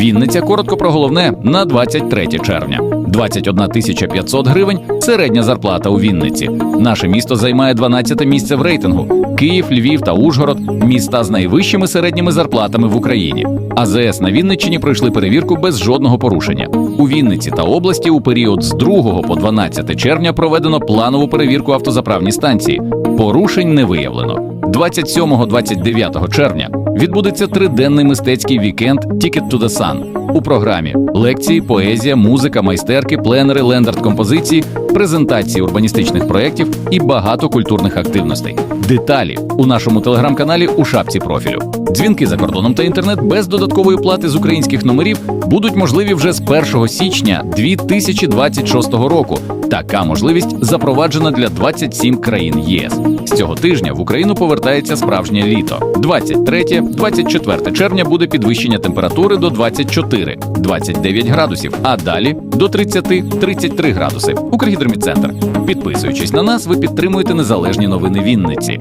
Вінниця коротко про головне на 23 червня. 21 тисяча 500 гривень середня зарплата у Вінниці. Наше місто займає 12 місце в рейтингу. Київ, Львів та Ужгород міста з найвищими середніми зарплатами в Україні. АЗС на Вінниччині пройшли перевірку без жодного порушення. У Вінниці та області у період з 2 по 12 червня проведено планову перевірку автозаправні станції. Порушень не виявлено. 27-29 червня відбудеться триденний мистецький вікенд Ticket to the Sun. У програмі лекції, поезія, музика, майстерки, пленери, лендарт-композиції, презентації урбаністичних проєктів і багато культурних активностей. Деталі у нашому телеграм-каналі у шапці профілю. Дзвінки за кордоном та інтернет без додаткової плати з українських номерів будуть можливі вже з 1 січня 2026 року. Така можливість запроваджена для 27 країн ЄС. З цього тижня в Україну повертається справжнє літо. 23-24 червня буде підвищення температури до 24-29 градусів, а далі до 30-33 градуси. Укргідроміцентр. Підписуючись на нас, ви підтримуєте незалежні новини Вінниці.